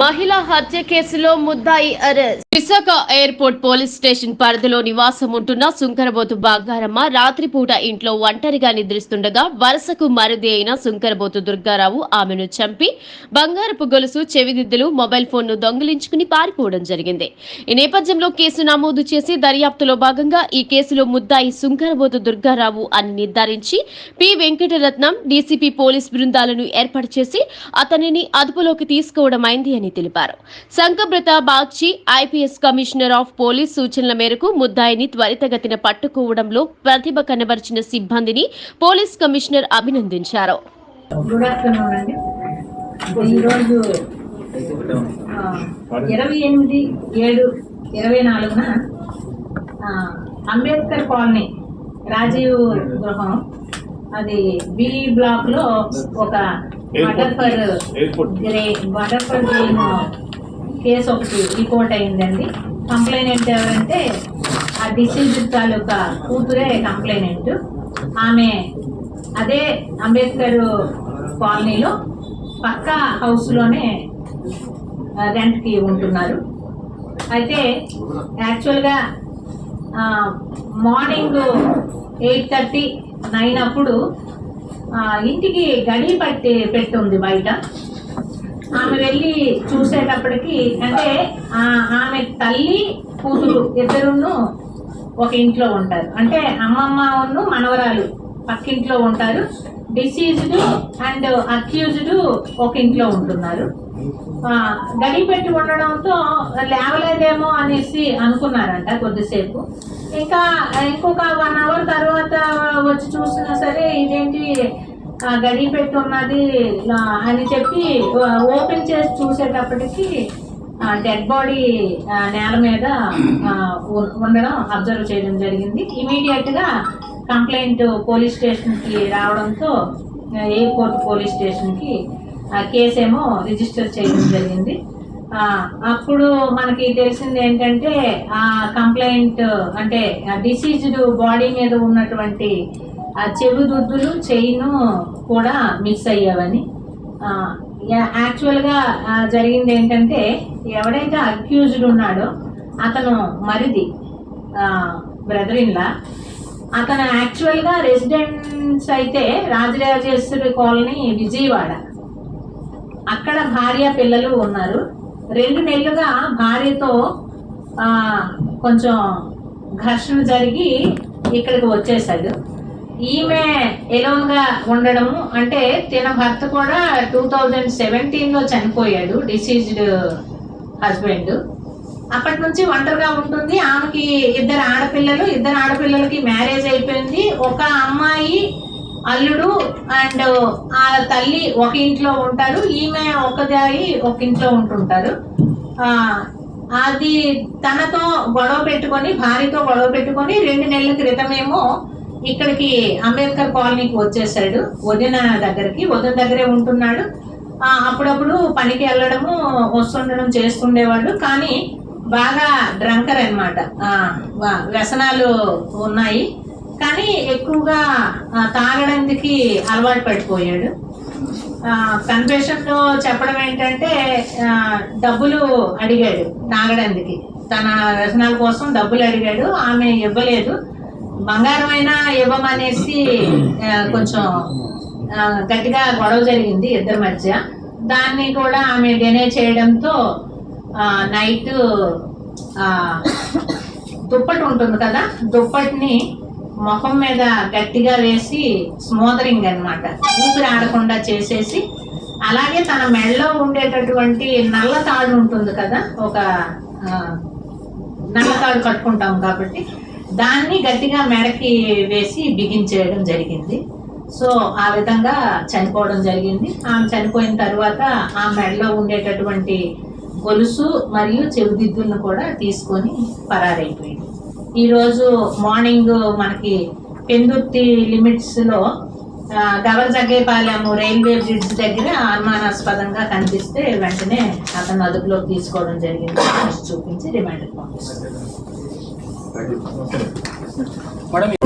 మహిళ హత్య కేసులో ముద్దాయి arrest. Visakha airport police station పరిధిలో నివాసం ఉంటున్న సుంకరబోతు బాగారమ్మ రాత్రిపూట ఇంట్లో ఒంటరిగా నిద్రిస్తుండగా వరుసకు మరిది అయిన సుంకరబోతు దుర్గారావు ఆమెను చంపి బంగారపు గొలుసు చెవిదిద్దులు మొబైల్ ఫోన్ను దొంగిలించుకుని పారిపోవడం జరిగింది. ఈ నేపథ్యంలో కేసు నమోదు చేసి దర్యాప్తులో భాగంగా ఈ కేసులో ముద్దాయి సుంకరబోతు దుర్గారావు అని నిర్ధారించి పి. వెంకటరత్నం డీసీపీ పోలీస్ బృందాలను ఏర్పాటు చేసి అతనిని అదుపులోకి తీసుకోవడం అయింది అని తెలిపారు. Sankabrata Bagchi IPS commissioner of police సూచనల మేరకు ముద్దాయిని త్వరితగతిన పట్టుకోవడంలో ప్రతిభ కనబరిచిన సిబ్బందిని పోలీస్ కమిషనర్ అభినందించారు గుడ్ ఆఫ్టర్నూన్ అండి ఈరోజు ఆ, ఇరవై ఎనిమిది ఏడు ఇరవై నాలుగున ఆ, అంబేద్కర్ కాలనీ రాజీవ్ గృహం అది బి బ్లాక్లో ఒక. గ్రే కేసు ఒకటి రిపోర్ట్ అయిందండి. కంప్లైనెంట్ ఎవరంటే ఆ డిసీజ్ తాలూకా కూతురే కంప్లైనెంట్ ఆమె అదే అంబేద్కర్ కాలనీలో పక్క హౌస్లోనే రెంట్కి ఉంటున్నారు. అయితే యాక్చువల్గా మార్నింగ్ ఎయిట్ థర్టీ నైన్ అప్పుడు ఇంటికి గడి పట్టి పెట్టుంది బయట. ఆమె వెళ్ళి చూసేటప్పటికి అంటే ఆమె తల్లి కూతురు ఇద్దరును ఒక ఇంట్లో ఉంటారు. అంటే అమ్మమ్మ ఉన్ను మనవరాలు పక్కింట్లో ఉంటారు. డిసీజ్డ్ అండ్ అక్యూజ్డ్ ఒక ఇంట్లో ఉంటున్నారు. గడి పెట్టి ఉండడంతో లేవలేదేమో అనేసి అనుకున్నారంట కొద్దిసేపు. ఇంకా ఇంకొక వన్ అవర్ తర్వాత వచ్చి చూసినా సరే ఇదేంటి గడి పెట్టి ఉన్నది అని చెప్పి ఓపెన్ చేసి చూసేటప్పటికి డెడ్ బాడీ నేల మీద ఉండడం అబ్జర్వ్ చేయడం జరిగింది. ఇమీడియట్గా కంప్లైంట్ పోలీస్ స్టేషన్కి రావడంతో ఎయిర్పోర్ట్ పోలీస్ స్టేషన్కి ఆ కేసు ఏమో రిజిస్టర్ చేయడం జరిగింది. అప్పుడు మనకి తెలిసింది ఏంటంటే ఆ కంప్లైంట్ అంటే డిసీజ్డ్ బాడీ మీద ఉన్నటువంటి ఆ చెవు దుద్దులు చెయిను కూడా మిస్ అయ్యావని. యాక్చువల్గా జరిగింది ఏంటంటే ఎవడైతే అక్యూజ్డ్ ఉన్నాడో అతను మరిది బ్రదర్ ఇన్లా అతను యాక్చువల్గా రెసిడెన్స్ అయితే రాజరాజేశ్వరి కాలనీ విజయవాడ. అక్కడ భార్య పిల్లలు ఉన్నారు. రెండు నెలలుగా భార్యతో కొంచెం ఘర్షణ జరిగి ఇక్కడికి వచ్చేసాడు ఈమె ఎలోన్గా ఉండడము అంటే తిన భర్త కూడా టూ థౌజండ్ సెవెంటీన్లో చనిపోయాడు డిసీజ్డ్ హస్బెండ్. అప్పటి నుంచి ఒంటరిగా ఉంటుంది. ఆమెకి ఇద్దరు ఆడపిల్లలు ఇద్దరు ఆడపిల్లలకి మ్యారేజ్ అయిపోయింది. ఒక అమ్మాయి అల్లుడు అండ్ ఆ తల్లి ఒక ఇంట్లో ఉంటారు. ఈమె ఒకదాయి ఒక ఇంట్లో ఉంటుంటారు. అది తనతో గొడవ పెట్టుకొని భార్యతో గొడవ పెట్టుకొని రెండు నెలల క్రితమేమో ఇక్కడికి అంబేద్కర్ కాలనీకి వచ్చేసాడు. వదిన దగ్గరికి వదిన దగ్గరే ఉంటున్నాడు. అప్పుడప్పుడు పనికి వెళ్ళడము వస్తుండడం చేస్తుండేవాడు కానీ బాగా డ్రంకర్ అనమాట వ్యసనాలు ఉన్నాయి. కానీ ఎక్కువగా తాగడానికి అలవాటు పడిపోయాడు. కన్ఫెషన్లో చెప్పడం ఏంటంటే డబ్బులు అడిగాడు తాగడానికి. తన వ్యసనాల కోసం డబ్బులు అడిగాడు. ఆమె ఇవ్వలేదు. బంగారం అయినా ఇవ్వమనేసి కొంచెం గట్టిగా గొడవ జరిగింది ఇద్దరి మధ్య. దాన్ని కూడా ఆమె డినే చేయడంతో నైట్ దుప్పటి ఉంటుంది కదా దుప్పటిని ముఖం మీద గట్టిగా వేసి స్మోదరింగ్ అన్నమాట. ఊపిరి ఆడకుండా చేసేసి అలాగే తన మెడలో ఉండేటటువంటి నల్ల తాడు ఉంటుంది కదా ఒక నల్ల తాడు కట్టుకుంటాం కాబట్టి దాన్ని గట్టిగా మెడకి వేసి బిగించేయడం జరిగింది. సో ఆ విధంగా చనిపోవడం జరిగింది. ఆమె చనిపోయిన తర్వాత ఆ మెడలో ఉండేటటువంటి గొలుసు మరియు చెవిదిద్దులను కూడా తీసుకొని పరారైపోయింది. ఈరోజు మార్నింగ్ మనకి పెందుర్తి లిమిట్స్లో గవర్ జగ్గేపాలెం రైల్వే బ్రిడ్జ్ దగ్గర అనుమానాస్పదంగా కనిపిస్తే వెంటనే అతను అదుపులోకి తీసుకోవడం జరిగింది. చూపించి రిమాండ్ పంపిస్తారు தேங்க்யூ மேடம்